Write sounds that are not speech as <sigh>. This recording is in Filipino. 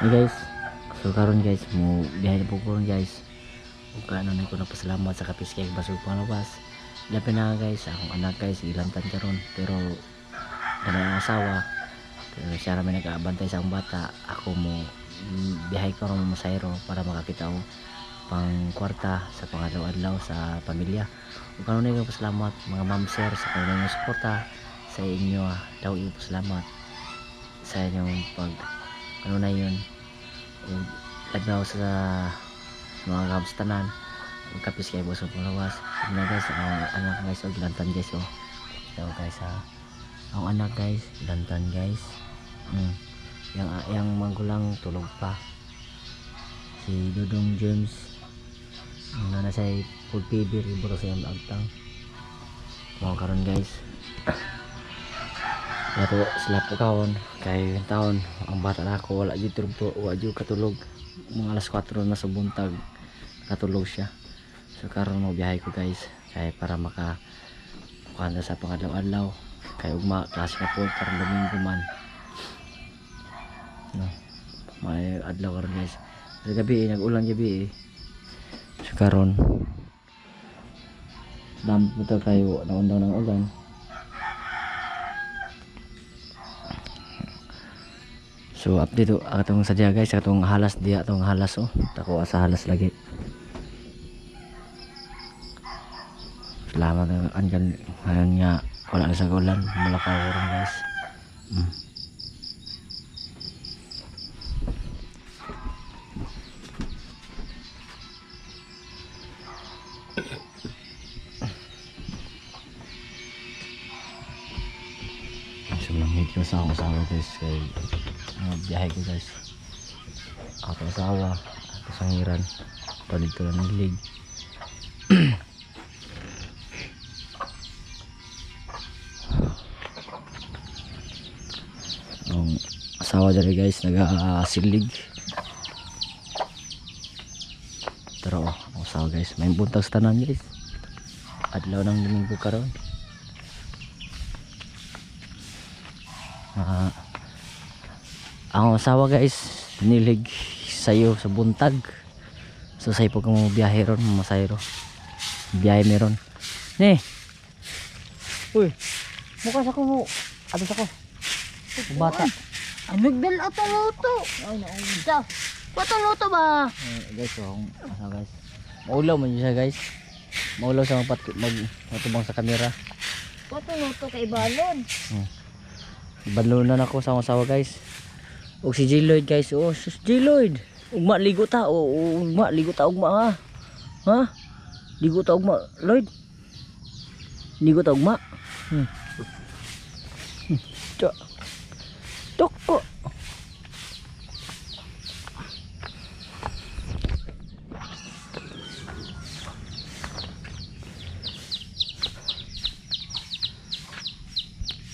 Hey guys, so karon guys, mo biyahe na po ko guys. Ug kaano na ko nagpasalamat sa kapis kay basog pangawas. Labi na guys, akong anak guys, ilantan karon pero dala ang asawa. Pero siya ramen nag-aabantay sa akong bata. Ako mo biyahe ko ron masayro para makakita ko pang kwarta sa pangalaw-adlaw sa pamilya. Ug karon na ko pasalamat mga ma'am sir sa kanilang suporta sa inyo. ah. Daw iyo pasalamat sa inyong pag ano na yun? Ug lagnaw sa mga kabstanan ug kapis kay boss palawas ug na guys ang anak guys ug lantan guys oh so guys ha. Ang anak guys lantan guys. Mm. yang yang manggulang tulog pa. Si Dudong James. Ang nana sa food PB riburo sa yung agtang. Mga karon guys Lato sila po kaon kay taon ang bata na ako wala jud tulog wala jud katulog mga alas 4 na sa buntag katulog siya so karon mo biyahe ko guys kay para maka kuha sa pangadlaw-adlaw kay ugma klase na po karon domingo man. No may adlaw karon guys. Sa gabi eh, nag-ulan gabi. Eh so karon dam po kayo naundaw ng ulan So update to atong sadya guys atong halas dia atong halas oh. Tako sa halas lagi. Salamat ang angan ngayon nga wala na sa ulan malakaw ron guys. Mm. So lamig ko sa akong asawa guys kay uh, biyahe ko guys. Ako asawa, ako sangiran. Palit ko lang ng lig. <clears throat> Ang asawa dali guys nag-asilig. Pero oh, ang asawa guys, may buntag sa tanan guys. Adlaw ng linggo karon. Ah, ang asawa guys, nilig sayo sa buntag. So say po kung biyahe ron, masayro. Biyahe meron. Ne. Uy. Bukas ako mo. Atos ako. Bata. Ay, nagdal ato luto. Ay, naunsa. Pato luto ba? Eh, guys, so, akong asawa guys. Maulaw man siya guys. Maulaw sa mapat mag matubang sa kamera. Pato luto kay balon. Banlunan ako sa asawa guys. Og si J Lloyd guys. Oh, sus J Lloyd. Ugma ligo ta. Oh, oh, ugma ligo ta ugma ha. Ha? Ligo ta ugma Lloyd. Ligo ta ugma. Hmm. Hmm. Tok. Tok.